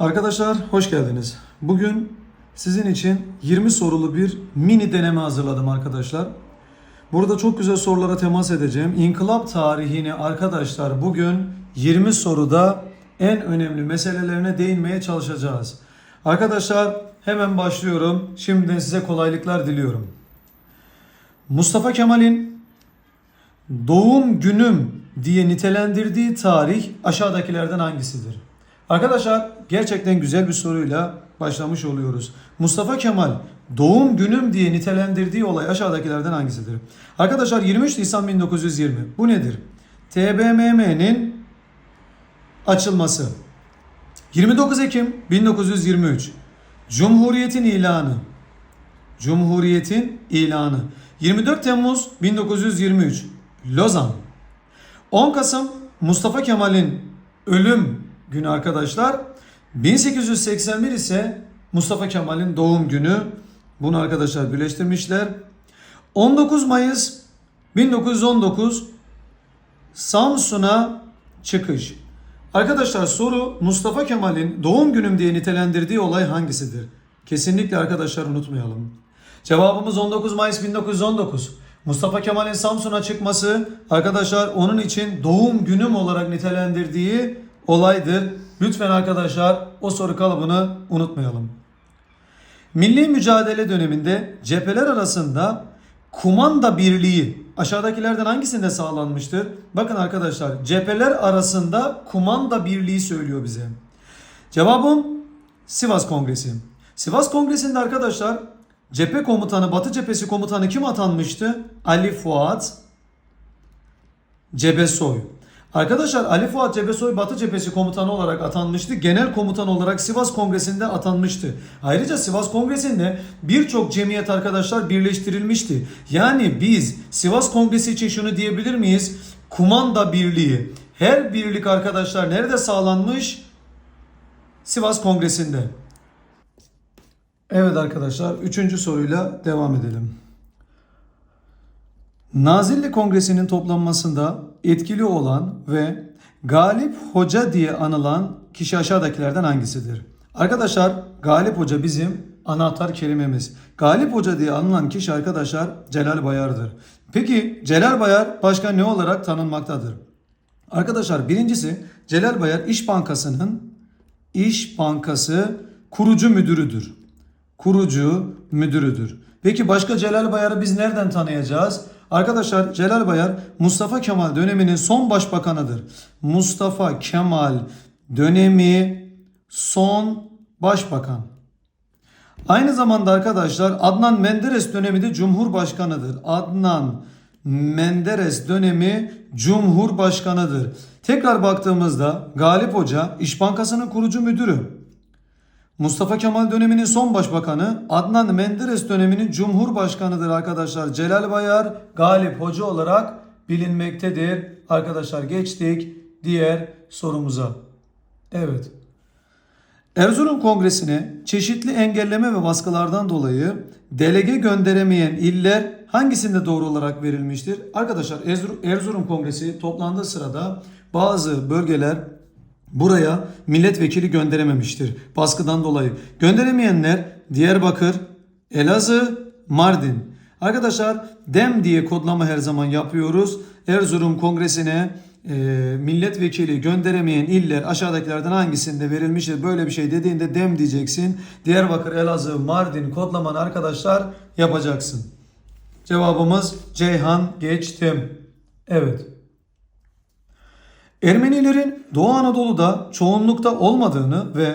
Arkadaşlar hoş geldiniz. Bugün sizin için 20 sorulu bir mini deneme hazırladım arkadaşlar. Burada çok güzel sorulara temas edeceğim. İnkılap tarihini arkadaşlar bugün 20 soruda en önemli meselelerine değinmeye çalışacağız. Arkadaşlar hemen başlıyorum. Şimdiden size kolaylıklar diliyorum. Mustafa Kemal'in doğum günüm diye nitelendirdiği tarih aşağıdakilerden hangisidir? Arkadaşlar gerçekten güzel bir soruyla başlamış oluyoruz. Mustafa Kemal doğum günüm diye nitelendirdiği olay aşağıdakilerden hangisidir? Arkadaşlar 23 Nisan 1920. Bu nedir? TBMM'nin açılması. 29 Ekim 1923. Cumhuriyetin ilanı. Cumhuriyetin ilanı. 24 Temmuz 1923. Lozan. 10 Kasım Mustafa Kemal'in ölüm günü arkadaşlar. 1881 ise Mustafa Kemal'in doğum günü. Bunu arkadaşlar birleştirmişler. 19 Mayıs 1919 Samsun'a çıkış. Arkadaşlar soru Mustafa Kemal'in doğum günüm diye nitelendirdiği olay hangisidir? Kesinlikle arkadaşlar unutmayalım. Cevabımız 19 Mayıs 1919. Mustafa Kemal'in Samsun'a çıkması arkadaşlar onun için doğum günüm olarak nitelendirdiği olaydır. Lütfen arkadaşlar o soru kalıbını unutmayalım. Milli mücadele döneminde cepheler arasında kumanda birliği aşağıdakilerden hangisinde sağlanmıştır? Bakın arkadaşlar cepheler arasında kumanda birliği söylüyor bize. Cevabım Sivas Kongresi. Sivas Kongresi'nde arkadaşlar cephe komutanı, Batı cephesi komutanı kim atanmıştı? Ali Fuat Cebesoy. Arkadaşlar Ali Fuat Cebesoy Batı cephesi komutanı olarak atanmıştı. Genel komutan olarak Sivas Kongresi'nde atanmıştı. Ayrıca Sivas Kongresi'nde birçok cemiyet arkadaşlar birleştirilmişti. Yani biz Sivas Kongresi için şunu diyebilir miyiz? Kumanda birliği. Her birlik arkadaşlar nerede sağlanmış? Sivas Kongresi'nde. Evet arkadaşlar üçüncü soruyla devam edelim. Nazilli Kongresi'nin toplanmasında etkili olan ve Galip Hoca diye anılan kişi aşağıdakilerden hangisidir? Arkadaşlar Galip Hoca bizim anahtar kelimemiz. Galip Hoca diye anılan kişi arkadaşlar Celal Bayar'dır. Peki Celal Bayar başka ne olarak tanınmaktadır? Arkadaşlar birincisi Celal Bayar İş Bankası'nın İş Bankası kurucu müdürüdür. Kurucu müdürüdür. Peki başka Celal Bayar'ı biz nereden tanıyacağız? Arkadaşlar Celal Bayar Mustafa Kemal döneminin son başbakanıdır. Mustafa Kemal dönemi son başbakan. Aynı zamanda arkadaşlar Adnan Menderes dönemi de Cumhurbaşkanıdır. Adnan Menderes dönemi Cumhurbaşkanıdır. Tekrar baktığımızda Galip Hoca İş Bankası'nın kurucu müdürü. Mustafa Kemal döneminin son başbakanı, Adnan Menderes döneminin cumhurbaşkanıdır arkadaşlar. Celal Bayar Galip Hoca olarak bilinmektedir. Arkadaşlar geçtik diğer sorumuza. Evet. Erzurum Kongresi'ne çeşitli engelleme ve baskılardan dolayı delege gönderemeyen iller hangisinde doğru olarak verilmiştir? Arkadaşlar Erzurum, Kongresi toplandığı sırada bazı bölgeler buraya milletvekili gönderememiştir baskıdan dolayı. Gönderemeyenler Diyarbakır, Elazığ, Mardin. Arkadaşlar DEM diye kodlama her zaman yapıyoruz. Erzurum Kongresi'ne e, milletvekili gönderemeyen iller aşağıdakilerden hangisinde verilmiştir? Böyle bir şey dediğinde DEM diyeceksin. Diyarbakır, Elazığ, Mardin kodlamanı arkadaşlar yapacaksın. Cevabımız Ceyhan geçtim. Evet. Ermenilerin Doğu Anadolu'da çoğunlukta olmadığını ve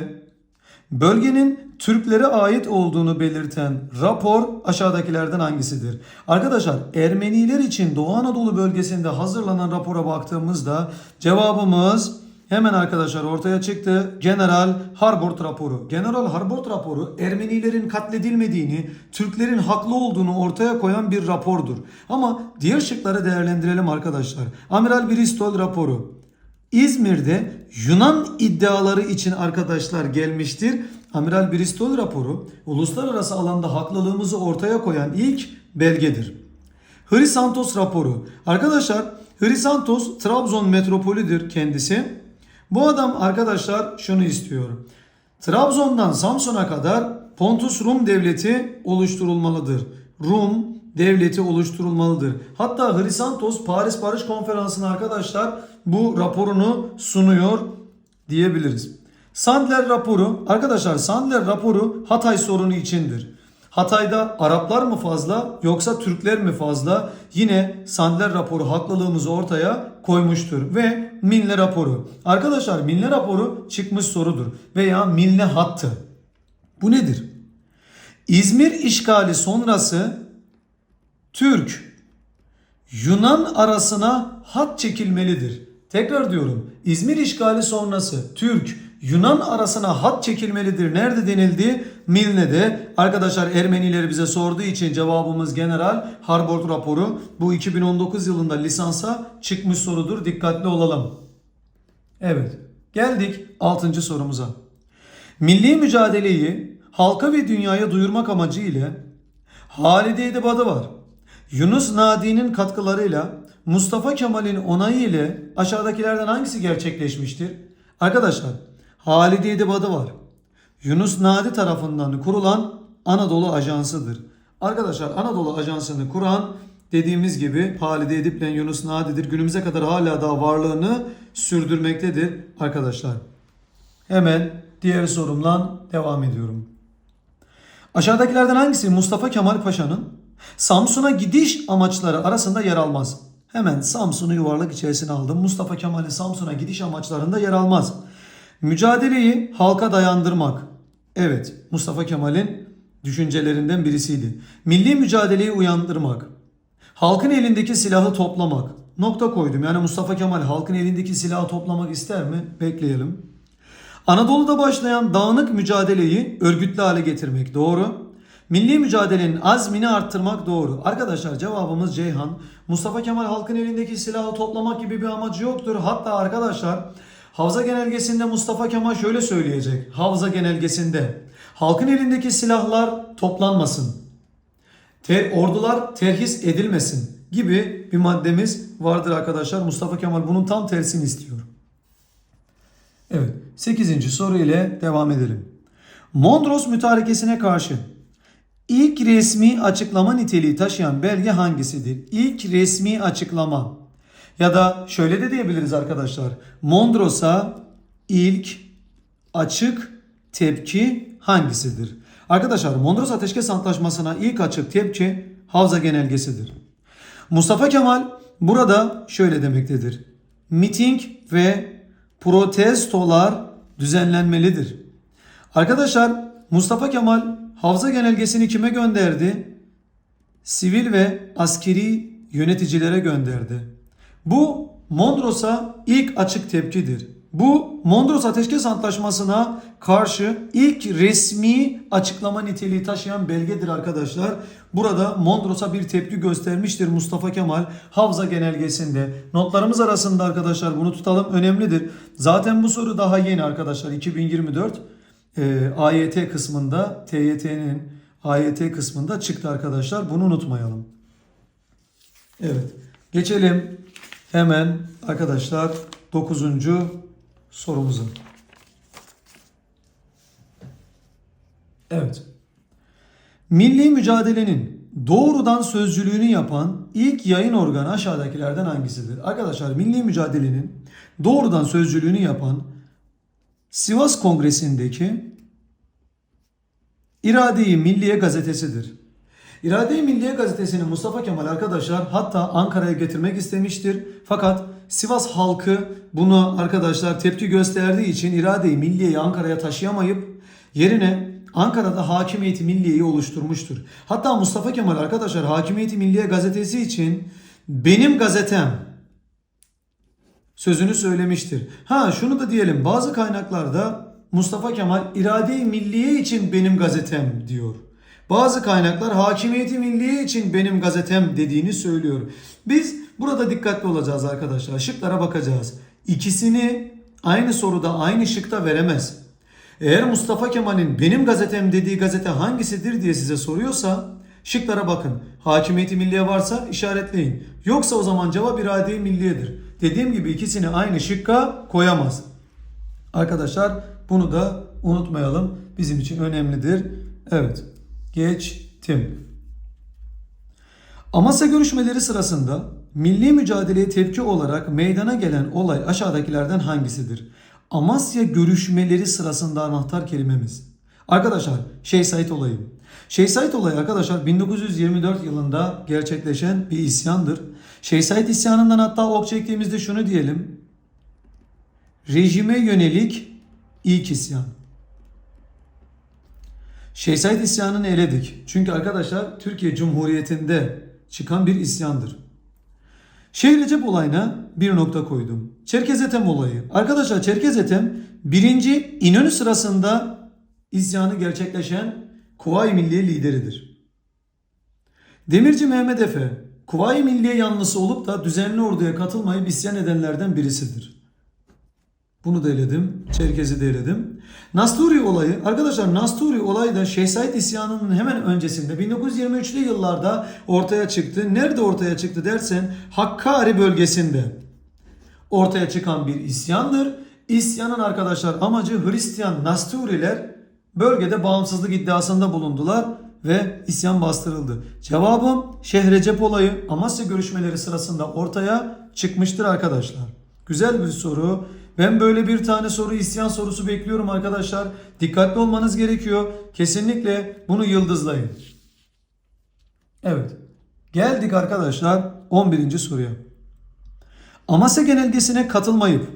bölgenin Türklere ait olduğunu belirten rapor aşağıdakilerden hangisidir? Arkadaşlar Ermeniler için Doğu Anadolu bölgesinde hazırlanan rapora baktığımızda cevabımız hemen arkadaşlar ortaya çıktı. General Harbord raporu. General Harbord raporu Ermenilerin katledilmediğini, Türklerin haklı olduğunu ortaya koyan bir rapordur. Ama diğer şıkları değerlendirelim arkadaşlar. Amiral Bristol raporu. İzmir'de Yunan iddiaları için arkadaşlar gelmiştir. Amiral Bristol raporu uluslararası alanda haklılığımızı ortaya koyan ilk belgedir. Hrisantos raporu. Arkadaşlar Hrisantos Trabzon metropolüdür kendisi. Bu adam arkadaşlar şunu istiyor. Trabzon'dan Samsun'a kadar Pontus Rum devleti oluşturulmalıdır. Rum devleti oluşturulmalıdır. Hatta Hrisantos Paris Barış Konferansı'na arkadaşlar bu raporunu sunuyor diyebiliriz. Sandler raporu arkadaşlar Sandler raporu Hatay sorunu içindir. Hatay'da Araplar mı fazla yoksa Türkler mi fazla? Yine Sandler raporu haklılığımızı ortaya koymuştur. Ve Milne raporu. Arkadaşlar Milne raporu çıkmış sorudur. Veya Milne hattı. Bu nedir? İzmir işgali sonrası Türk Yunan arasına hat çekilmelidir. Tekrar diyorum. İzmir işgali sonrası Türk Yunan arasına hat çekilmelidir. Nerede denildi? Milne'de. Arkadaşlar Ermenileri bize sorduğu için cevabımız General Harbord raporu. Bu 2019 yılında lisansa çıkmış sorudur. Dikkatli olalım. Evet. Geldik 6. sorumuza. Milli mücadeleyi halka ve dünyaya duyurmak amacıyla Halide Edip adı var. Yunus Nadi'nin katkılarıyla Mustafa Kemal'in onayı ile aşağıdakilerden hangisi gerçekleşmiştir? Arkadaşlar Halide Edip adı var. Yunus Nadi tarafından kurulan Anadolu Ajansı'dır. Arkadaşlar Anadolu Ajansı'nı kuran dediğimiz gibi Halide Edip ile Yunus Nadi'dir. Günümüze kadar hala da varlığını sürdürmektedir arkadaşlar. Hemen diğer sorumla devam ediyorum. Aşağıdakilerden hangisi Mustafa Kemal Paşa'nın Samsun'a gidiş amaçları arasında yer almaz? Hemen Samsun'u yuvarlak içerisine aldım. Mustafa Kemal'in Samsun'a gidiş amaçlarında yer almaz. Mücadeleyi halka dayandırmak. Evet, Mustafa Kemal'in düşüncelerinden birisiydi. Milli mücadeleyi uyandırmak. Halkın elindeki silahı toplamak. Nokta koydum. Yani Mustafa Kemal halkın elindeki silahı toplamak ister mi? Bekleyelim. Anadolu'da başlayan dağınık mücadeleyi örgütlü hale getirmek doğru. Milli mücadelenin azmini arttırmak doğru. Arkadaşlar cevabımız Ceyhan. Mustafa Kemal halkın elindeki silahı toplamak gibi bir amacı yoktur. Hatta arkadaşlar Havza genelgesinde Mustafa Kemal şöyle söyleyecek. Havza genelgesinde halkın elindeki silahlar toplanmasın. Ter, ordular terhis edilmesin gibi bir maddemiz vardır arkadaşlar. Mustafa Kemal bunun tam tersini istiyor. Evet 8. soru ile devam edelim. Mondros mütarekesine karşı ilk resmi açıklama niteliği taşıyan belge hangisidir? İlk resmi açıklama ya da şöyle de diyebiliriz arkadaşlar. Mondros'a ilk açık tepki hangisidir? Arkadaşlar Mondros Ateşkes Antlaşması'na ilk açık tepki Havza Genelgesidir. Mustafa Kemal burada şöyle demektedir. Miting ve protestolar düzenlenmelidir. Arkadaşlar Mustafa Kemal Havza Genelgesini kime gönderdi? Sivil ve askeri yöneticilere gönderdi. Bu Mondros'a ilk açık tepkidir. Bu Mondros Ateşkes Antlaşması'na karşı ilk resmi açıklama niteliği taşıyan belgedir arkadaşlar. Burada Mondros'a bir tepki göstermiştir Mustafa Kemal Havza Genelgesi'nde. Notlarımız arasında arkadaşlar bunu tutalım önemlidir. Zaten bu soru daha yeni arkadaşlar 2024 e, AYT kısmında TYT'nin AYT kısmında çıktı arkadaşlar. Bunu unutmayalım. Evet. Geçelim hemen arkadaşlar 9. sorumuza. Evet. Milli mücadelenin doğrudan sözcülüğünü yapan ilk yayın organı aşağıdakilerden hangisidir? Arkadaşlar milli mücadelenin doğrudan sözcülüğünü yapan Sivas Kongresi'ndeki İrade-i Milliye gazetesidir. İrade-i Milliye gazetesini Mustafa Kemal arkadaşlar hatta Ankara'ya getirmek istemiştir. Fakat Sivas halkı bunu arkadaşlar tepki gösterdiği için İrade-i Milliye'yi Ankara'ya taşıyamayıp yerine Ankara'da Hakimiyeti Milliye'yi oluşturmuştur. Hatta Mustafa Kemal arkadaşlar Hakimiyeti Milliye gazetesi için benim gazetem sözünü söylemiştir. Ha şunu da diyelim bazı kaynaklarda Mustafa Kemal irade-i milliye için benim gazetem diyor. Bazı kaynaklar hakimiyeti milliye için benim gazetem dediğini söylüyor. Biz burada dikkatli olacağız arkadaşlar. Şıklara bakacağız. İkisini aynı soruda aynı şıkta veremez. Eğer Mustafa Kemal'in benim gazetem dediği gazete hangisidir diye size soruyorsa şıklara bakın. Hakimiyeti milliye varsa işaretleyin. Yoksa o zaman cevap irade-i milliyedir. Dediğim gibi ikisini aynı şıkka koyamaz. Arkadaşlar bunu da unutmayalım. Bizim için önemlidir. Evet. Geçtim. Amasya görüşmeleri sırasında milli mücadeleye tepki olarak meydana gelen olay aşağıdakilerden hangisidir? Amasya görüşmeleri sırasında anahtar kelimemiz. Arkadaşlar Şeyh Said olayı. Şeyh Said olayı arkadaşlar 1924 yılında gerçekleşen bir isyandır. Şeyh Said isyanından hatta ok çektiğimizde şunu diyelim. Rejime yönelik ilk isyan. Şeyh Said isyanını eledik. Çünkü arkadaşlar Türkiye Cumhuriyeti'nde çıkan bir isyandır. Şeyh Recep olayına bir nokta koydum. Çerkez Ethem olayı. Arkadaşlar Çerkez Ethem birinci İnönü sırasında isyanı gerçekleşen Kuvayi Milliye lideridir. Demirci Mehmet Efe Kuvayi Milliye yanlısı olup da düzenli orduya katılmayıp isyan edenlerden birisidir. Bunu da eledim. Çerkez'i de eledim. Nasturi olayı. Arkadaşlar Nasturi olayı da Şeyh isyanının hemen öncesinde 1923'lü yıllarda ortaya çıktı. Nerede ortaya çıktı dersen Hakkari bölgesinde ortaya çıkan bir isyandır. İsyanın arkadaşlar amacı Hristiyan Nasturiler bölgede bağımsızlık iddiasında bulundular ve isyan bastırıldı. Cevabım Şeyh olayı Amasya görüşmeleri sırasında ortaya çıkmıştır arkadaşlar. Güzel bir soru. Ben böyle bir tane soru isyan sorusu bekliyorum arkadaşlar. Dikkatli olmanız gerekiyor. Kesinlikle bunu yıldızlayın. Evet. Geldik arkadaşlar 11. soruya. Amasya genelgesine katılmayıp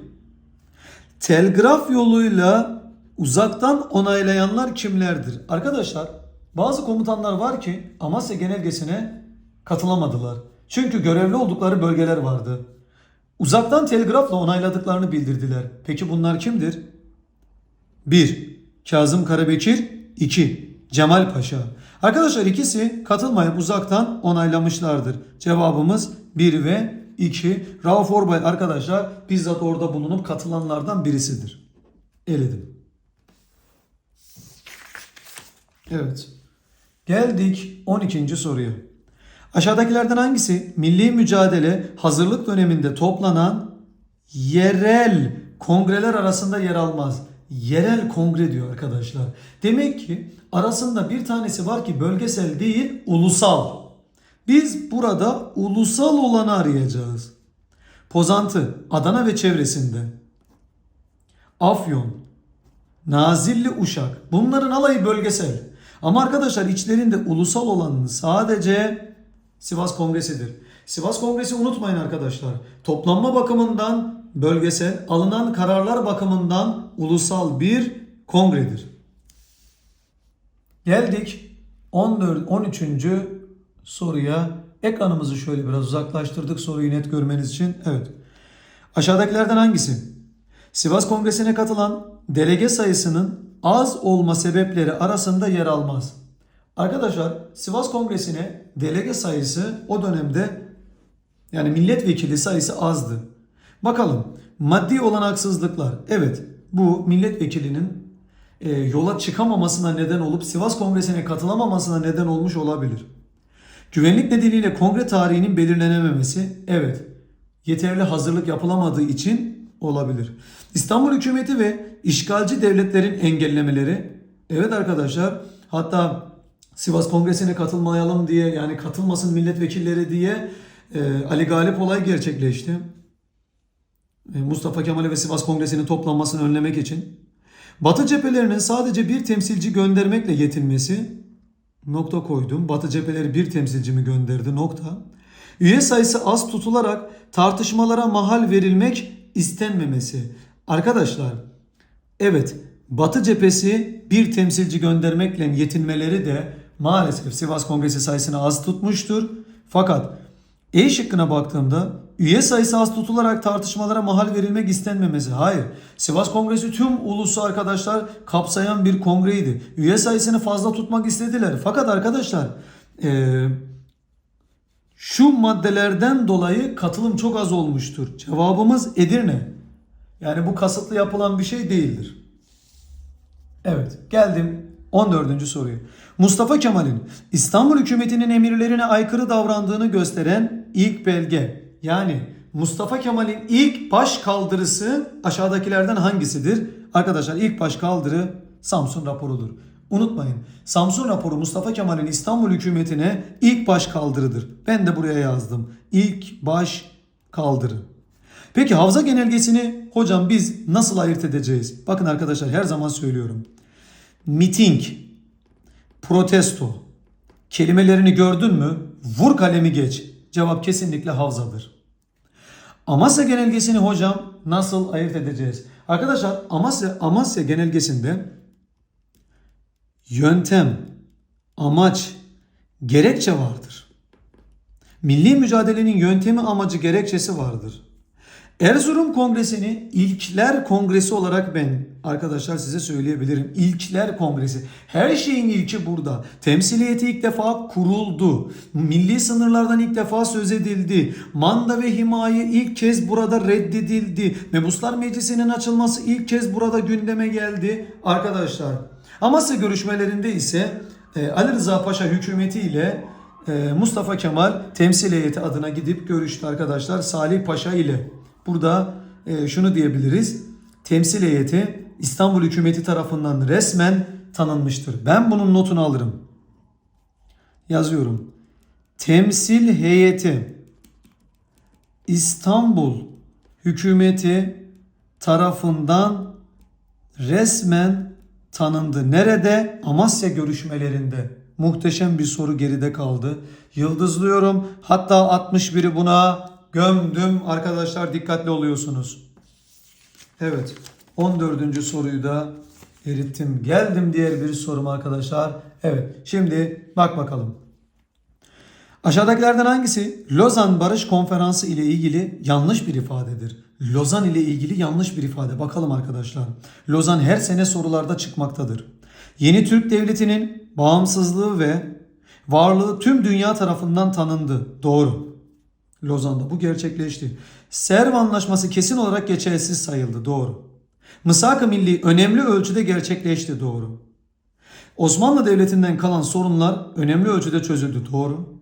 telgraf yoluyla uzaktan onaylayanlar kimlerdir? Arkadaşlar bazı komutanlar var ki Amasya genelgesine katılamadılar. Çünkü görevli oldukları bölgeler vardı. Uzaktan telgrafla onayladıklarını bildirdiler. Peki bunlar kimdir? 1. Kazım Karabekir 2. Cemal Paşa. Arkadaşlar ikisi katılmayıp uzaktan onaylamışlardır. Cevabımız 1 ve 2. Rauf Orbay arkadaşlar bizzat orada bulunup katılanlardan birisidir. Eledim. Evet. Geldik 12. soruya. Aşağıdakilerden hangisi milli mücadele hazırlık döneminde toplanan yerel kongreler arasında yer almaz? Yerel kongre diyor arkadaşlar. Demek ki arasında bir tanesi var ki bölgesel değil ulusal. Biz burada ulusal olanı arayacağız. Pozantı, Adana ve çevresinde. Afyon, Nazilli Uşak. Bunların alayı bölgesel. Ama arkadaşlar içlerinde ulusal olanın sadece Sivas Kongresi'dir. Sivas Kongresi unutmayın arkadaşlar. Toplanma bakımından bölgesel, alınan kararlar bakımından ulusal bir kongredir. Geldik 14 13. soruya. Ekranımızı şöyle biraz uzaklaştırdık soruyu net görmeniz için. Evet. Aşağıdakilerden hangisi? Sivas Kongresi'ne katılan delege sayısının az olma sebepleri arasında yer almaz. Arkadaşlar Sivas Kongresi'ne delege sayısı o dönemde yani milletvekili sayısı azdı. Bakalım maddi olanaksızlıklar. Evet bu milletvekilinin e, yola çıkamamasına neden olup Sivas Kongresi'ne katılamamasına neden olmuş olabilir. Güvenlik nedeniyle kongre tarihinin belirlenememesi. Evet yeterli hazırlık yapılamadığı için olabilir. İstanbul hükümeti ve işgalci devletlerin engellemeleri. Evet arkadaşlar hatta Sivas Kongresi'ne katılmayalım diye yani katılmasın milletvekilleri diye e, Ali Galip olay gerçekleşti. E, Mustafa Kemal'i ve Sivas Kongresi'nin toplanmasını önlemek için. Batı cephelerinin sadece bir temsilci göndermekle yetinmesi nokta koydum. Batı cepheleri bir temsilci mi gönderdi nokta. Üye sayısı az tutularak tartışmalara mahal verilmek istenmemesi. Arkadaşlar evet Batı cephesi bir temsilci göndermekle yetinmeleri de maalesef Sivas Kongresi sayısını az tutmuştur. Fakat E şıkkına baktığımda üye sayısı az tutularak tartışmalara mahal verilmek istenmemesi. Hayır. Sivas Kongresi tüm ulusu arkadaşlar kapsayan bir kongreydi. Üye sayısını fazla tutmak istediler. Fakat arkadaşlar ee, şu maddelerden dolayı katılım çok az olmuştur. Cevabımız Edirne. Yani bu kasıtlı yapılan bir şey değildir. Evet geldim 14. soruya. Mustafa Kemal'in İstanbul hükümetinin emirlerine aykırı davrandığını gösteren ilk belge. Yani Mustafa Kemal'in ilk baş kaldırısı aşağıdakilerden hangisidir? Arkadaşlar ilk baş kaldırı Samsun raporudur. Unutmayın Samsun raporu Mustafa Kemal'in İstanbul hükümetine ilk baş kaldırıdır. Ben de buraya yazdım. İlk baş kaldırı. Peki havza genelgesini hocam biz nasıl ayırt edeceğiz? Bakın arkadaşlar her zaman söylüyorum. Miting, protesto kelimelerini gördün mü? Vur kalemi geç. Cevap kesinlikle havzadır. Amasya genelgesini hocam nasıl ayırt edeceğiz? Arkadaşlar Amasya, Amasya genelgesinde yöntem, amaç, gerekçe vardır. Milli mücadelenin yöntemi, amacı, gerekçesi vardır. Erzurum Kongresi'ni İlkler Kongresi olarak ben arkadaşlar size söyleyebilirim. İlkler Kongresi. Her şeyin ilki burada. Temsiliyeti ilk defa kuruldu. Milli sınırlardan ilk defa söz edildi. Manda ve himaye ilk kez burada reddedildi. Mebuslar Meclisi'nin açılması ilk kez burada gündeme geldi. Arkadaşlar Amasya görüşmelerinde ise e, Ali Rıza Paşa hükümeti ile e, Mustafa Kemal temsil heyeti adına gidip görüştü arkadaşlar Salih Paşa ile. Burada e, şunu diyebiliriz. Temsil heyeti İstanbul hükümeti tarafından resmen tanınmıştır. Ben bunun notunu alırım. Yazıyorum. Temsil heyeti İstanbul hükümeti tarafından resmen tanındı. Nerede? Amasya görüşmelerinde. Muhteşem bir soru geride kaldı. Yıldızlıyorum. Hatta 61'i buna gömdüm. Arkadaşlar dikkatli oluyorsunuz. Evet. 14. soruyu da erittim. Geldim diğer bir sorum arkadaşlar. Evet. Şimdi bak bakalım. Aşağıdakilerden hangisi Lozan Barış Konferansı ile ilgili yanlış bir ifadedir? Lozan ile ilgili yanlış bir ifade. Bakalım arkadaşlar. Lozan her sene sorularda çıkmaktadır. Yeni Türk Devleti'nin bağımsızlığı ve varlığı tüm dünya tarafından tanındı. Doğru. Lozan'da bu gerçekleşti. Serv Anlaşması kesin olarak geçersiz sayıldı. Doğru. Mısak-ı Milli önemli ölçüde gerçekleşti. Doğru. Osmanlı Devleti'nden kalan sorunlar önemli ölçüde çözüldü. Doğru.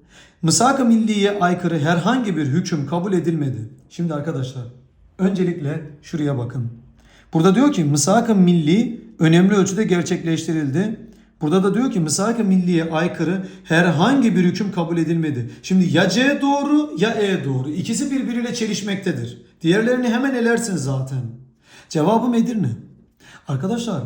Mısak-ı Milli'ye aykırı herhangi bir hüküm kabul edilmedi. Şimdi arkadaşlar öncelikle şuraya bakın. Burada diyor ki Mısak-ı Milli önemli ölçüde gerçekleştirildi. Burada da diyor ki Mısak-ı Milli'ye aykırı herhangi bir hüküm kabul edilmedi. Şimdi ya C doğru ya E doğru. İkisi birbiriyle çelişmektedir. Diğerlerini hemen elersiniz zaten. Cevabım Edirne. Arkadaşlar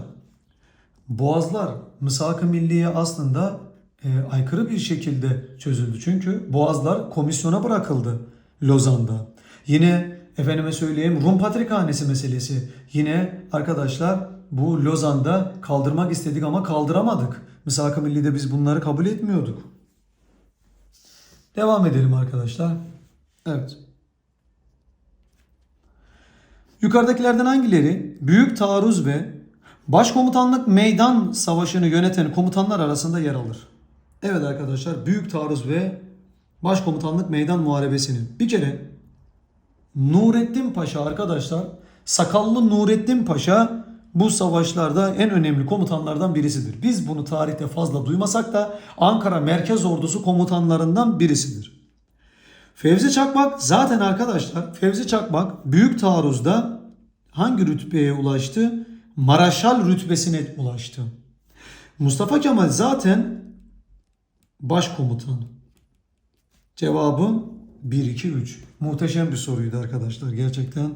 Boğazlar Mısak-ı Milliye aslında e, aykırı bir şekilde çözüldü. Çünkü Boğazlar komisyona bırakıldı Lozan'da. Yine efendime söyleyeyim Rum Patrikhanesi meselesi. Yine arkadaşlar bu Lozan'da kaldırmak istedik ama kaldıramadık. Mısak-ı Milli'de biz bunları kabul etmiyorduk. Devam edelim arkadaşlar. Evet. Yukarıdakilerden hangileri büyük taarruz ve başkomutanlık meydan savaşını yöneten komutanlar arasında yer alır? Evet arkadaşlar büyük taarruz ve başkomutanlık meydan muharebesinin bir kere Nurettin Paşa arkadaşlar sakallı Nurettin Paşa bu savaşlarda en önemli komutanlardan birisidir. Biz bunu tarihte fazla duymasak da Ankara Merkez Ordusu komutanlarından birisidir. Fevzi Çakmak zaten arkadaşlar Fevzi Çakmak büyük taarruzda hangi rütbeye ulaştı? Maraşal rütbesine ulaştı. Mustafa Kemal zaten başkomutan. Cevabım 1 2 3. Muhteşem bir soruydu arkadaşlar. Gerçekten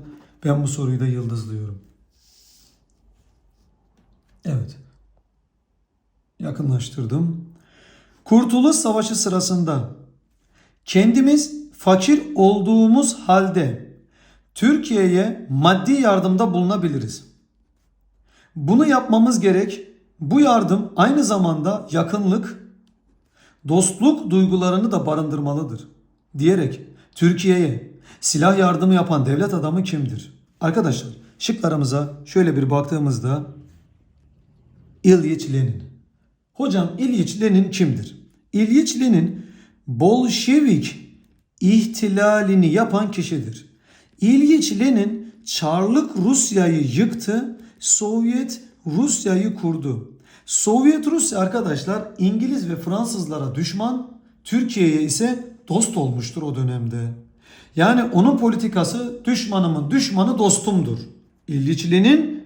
ben bu soruyu da yıldızlıyorum. Evet. Yakınlaştırdım. Kurtuluş Savaşı sırasında kendimiz fakir olduğumuz halde Türkiye'ye maddi yardımda bulunabiliriz. Bunu yapmamız gerek. Bu yardım aynı zamanda yakınlık, dostluk duygularını da barındırmalıdır. Diyerek Türkiye'ye silah yardımı yapan devlet adamı kimdir? Arkadaşlar şıklarımıza şöyle bir baktığımızda İlyich Lenin. Hocam İlyich Lenin kimdir? İlyich Lenin Bolşevik ihtilalini yapan kişidir. İlyich Lenin Çarlık Rusya'yı yıktı, Sovyet Rusya'yı kurdu. Sovyet Rusya arkadaşlar İngiliz ve Fransızlara düşman, Türkiye'ye ise dost olmuştur o dönemde. Yani onun politikası düşmanımın düşmanı dostumdur. İlyich Lenin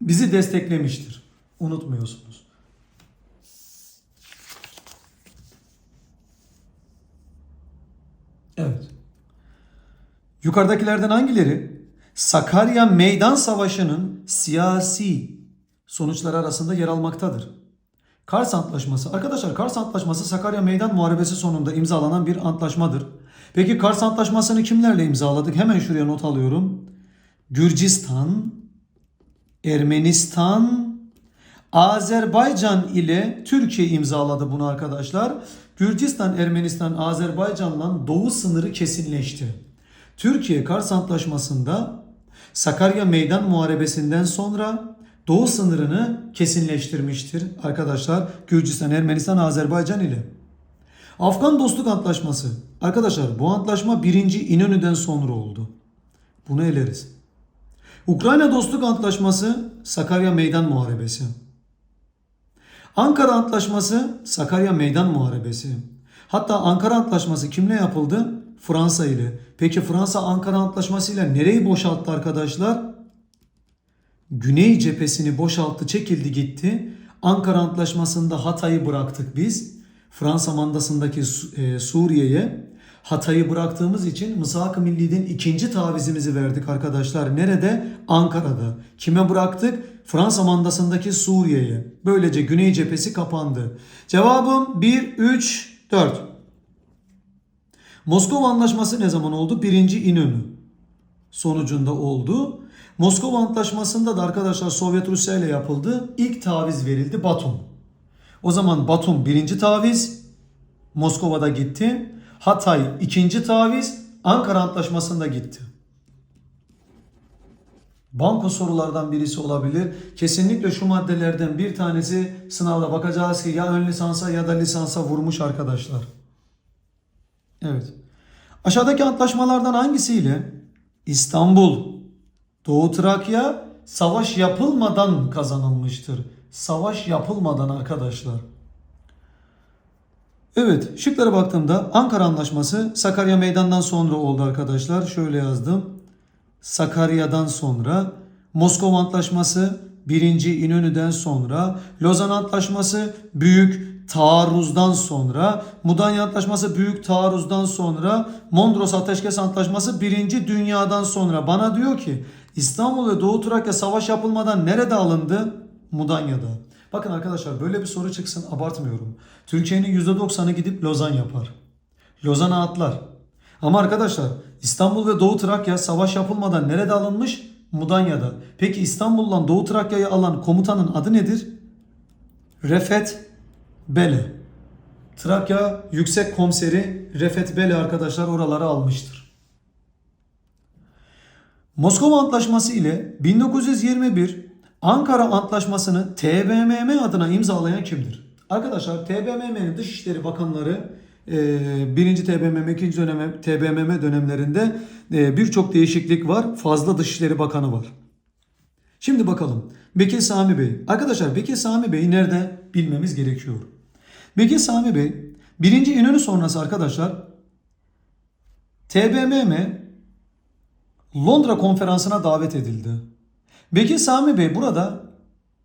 bizi desteklemiştir. Unutmuyorsunuz. Evet. Yukarıdakilerden hangileri Sakarya Meydan Savaşı'nın siyasi sonuçları arasında yer almaktadır? Kars Antlaşması. Arkadaşlar Kars Antlaşması Sakarya Meydan Muharebesi sonunda imzalanan bir antlaşmadır. Peki Kars Antlaşması'nı kimlerle imzaladık? Hemen şuraya not alıyorum. Gürcistan, Ermenistan, Azerbaycan ile Türkiye imzaladı bunu arkadaşlar. Gürcistan, Ermenistan, Azerbaycan'la doğu sınırı kesinleşti. Türkiye Kars Antlaşması'nda Sakarya Meydan Muharebesi'nden sonra doğu sınırını kesinleştirmiştir arkadaşlar. Gürcistan, Ermenistan, Azerbaycan ile. Afgan Dostluk Antlaşması. Arkadaşlar bu antlaşma 1. İnönü'den sonra oldu. Bunu eleriz. Ukrayna Dostluk Antlaşması Sakarya Meydan Muharebesi. Ankara Antlaşması Sakarya Meydan Muharebesi. Hatta Ankara Antlaşması kimle yapıldı? Fransa ile. Peki Fransa Ankara Antlaşması ile nereyi boşalttı arkadaşlar? Güney cephesini boşalttı, çekildi gitti. Ankara Antlaşması'nda Hatay'ı bıraktık biz. Fransa mandasındaki e, Suriye'ye Hatay'ı bıraktığımız için Mısak-ı Milli'den ikinci tavizimizi verdik arkadaşlar. Nerede? Ankara'da. Kime bıraktık? Fransa mandasındaki Suriye'ye. Böylece Güney cephesi kapandı. Cevabım 1, 3, 4. Moskova Anlaşması ne zaman oldu? Birinci İnönü sonucunda oldu. Moskova Antlaşması'nda da arkadaşlar Sovyet Rusya ile yapıldı. İlk taviz verildi Batum. O zaman Batum birinci taviz Moskova'da gitti. Hatay ikinci taviz Ankara Antlaşması'nda gitti. Banko sorulardan birisi olabilir. Kesinlikle şu maddelerden bir tanesi sınavda bakacağız ki ya ön lisansa ya da lisansa vurmuş arkadaşlar. Evet. Aşağıdaki antlaşmalardan hangisiyle İstanbul, Doğu Trakya savaş yapılmadan kazanılmıştır? Savaş yapılmadan arkadaşlar. Evet, şıklara baktığımda Ankara Anlaşması Sakarya Meydan'dan sonra oldu arkadaşlar. Şöyle yazdım. Sakarya'dan sonra Moskova Antlaşması 1. İnönü'den sonra Lozan Antlaşması Büyük Taarruz'dan sonra Mudanya Antlaşması Büyük Taarruz'dan sonra Mondros Ateşkes Antlaşması 1. Dünya'dan sonra bana diyor ki İstanbul ve Doğu Trakya savaş yapılmadan nerede alındı? Mudanya'da. Bakın arkadaşlar böyle bir soru çıksın abartmıyorum. Türkiye'nin %90'ı gidip Lozan yapar. Lozan'a atlar. Ama arkadaşlar İstanbul ve Doğu Trakya savaş yapılmadan nerede alınmış? Mudanya'da. Peki İstanbul'dan Doğu Trakya'yı alan komutanın adı nedir? Refet Bele. Trakya Yüksek Komiseri Refet Bele arkadaşlar oraları almıştır. Moskova Antlaşması ile 1921 Ankara Antlaşması'nı TBMM adına imzalayan kimdir? Arkadaşlar TBMM'nin Dışişleri Bakanları e, birinci TBMM, ikinci dönem TBMM dönemlerinde e, birçok değişiklik var. Fazla Dışişleri Bakanı var. Şimdi bakalım. Bekir Sami Bey. Arkadaşlar Bekir Sami Bey'i nerede bilmemiz gerekiyor. Bekir Sami Bey birinci İnönü sonrası arkadaşlar TBMM Londra konferansına davet edildi. Bekir Sami Bey burada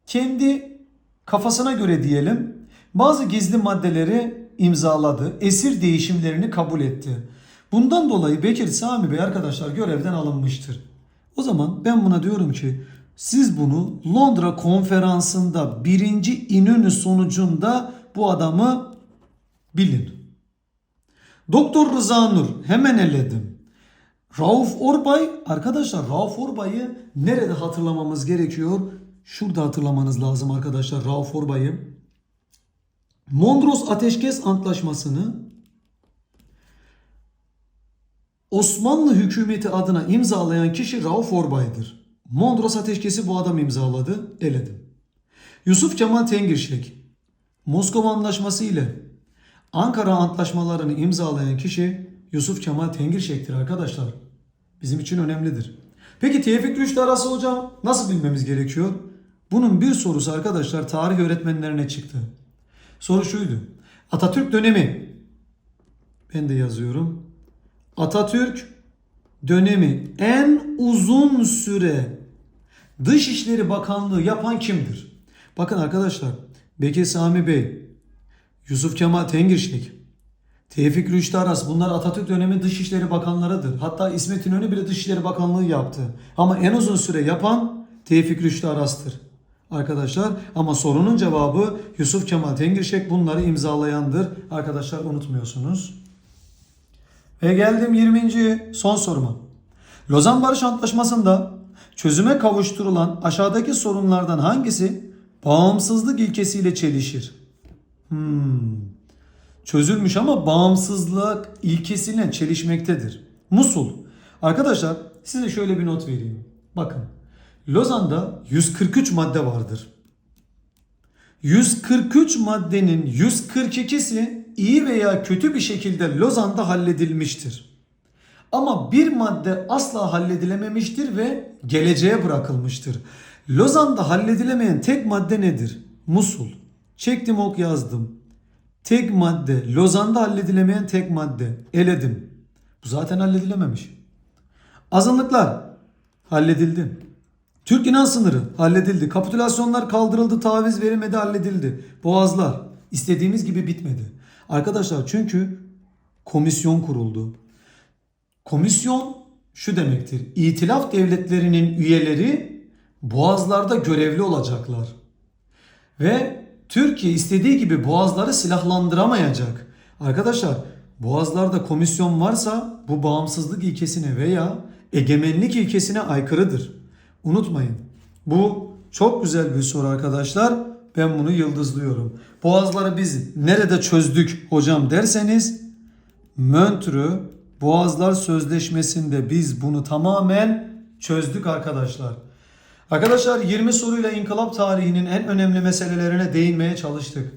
kendi kafasına göre diyelim bazı gizli maddeleri imzaladı. Esir değişimlerini kabul etti. Bundan dolayı Bekir Sami Bey arkadaşlar görevden alınmıştır. O zaman ben buna diyorum ki siz bunu Londra konferansında birinci İnönü sonucunda bu adamı bilin. Doktor Rıza Nur hemen eledim. Rauf Orbay arkadaşlar Rauf Orbay'ı nerede hatırlamamız gerekiyor? Şurada hatırlamanız lazım arkadaşlar Rauf Orbay'ı. Mondros Ateşkes Antlaşması'nı Osmanlı hükümeti adına imzalayan kişi Rauf Orbay'dır. Mondros Ateşkesi bu adam imzaladı, eledim. Yusuf Kemal Tengirşek Moskova Antlaşması ile Ankara Antlaşmalarını imzalayan kişi Yusuf Kemal Tengirşek'tir arkadaşlar. Bizim için önemlidir. Peki Tevfik Rüştü arası hocam nasıl bilmemiz gerekiyor? Bunun bir sorusu arkadaşlar tarih öğretmenlerine çıktı. Soru şuydu. Atatürk dönemi ben de yazıyorum. Atatürk dönemi en uzun süre Dışişleri Bakanlığı yapan kimdir? Bakın arkadaşlar Bekir Sami Bey, Yusuf Kemal Tengirşek, Tevfik Rüştü Aras bunlar Atatürk dönemi Dışişleri Bakanlarıdır. Hatta İsmet İnönü bile Dışişleri Bakanlığı yaptı. Ama en uzun süre yapan Tevfik Rüştü Aras'tır. Arkadaşlar ama sorunun cevabı Yusuf Kemal Tengirşek bunları imzalayandır. Arkadaşlar unutmuyorsunuz. Ve geldim 20. son soruma. Lozan Barış Antlaşması'nda çözüme kavuşturulan aşağıdaki sorunlardan hangisi bağımsızlık ilkesiyle çelişir? Hmm. Çözülmüş ama bağımsızlık ilkesiyle çelişmektedir. Musul. Arkadaşlar size şöyle bir not vereyim. Bakın. Lozan'da 143 madde vardır. 143 maddenin 142'si iyi veya kötü bir şekilde Lozan'da halledilmiştir. Ama bir madde asla halledilememiştir ve geleceğe bırakılmıştır. Lozan'da halledilemeyen tek madde nedir? Musul. Çektim ok yazdım. Tek madde. Lozan'da halledilemeyen tek madde. Eledim. Bu zaten halledilememiş. Azınlıklar halledildi. Türk inan sınırı halledildi. Kapitülasyonlar kaldırıldı, taviz verilmedi, halledildi. Boğazlar istediğimiz gibi bitmedi. Arkadaşlar çünkü komisyon kuruldu. Komisyon şu demektir. İtilaf devletlerinin üyeleri boğazlarda görevli olacaklar. Ve Türkiye istediği gibi boğazları silahlandıramayacak. Arkadaşlar boğazlarda komisyon varsa bu bağımsızlık ilkesine veya egemenlik ilkesine aykırıdır. Unutmayın. Bu çok güzel bir soru arkadaşlar. Ben bunu yıldızlıyorum. Boğazları biz nerede çözdük hocam derseniz Montreux Boğazlar Sözleşmesi'nde biz bunu tamamen çözdük arkadaşlar. Arkadaşlar 20 soruyla inkılap tarihinin en önemli meselelerine değinmeye çalıştık.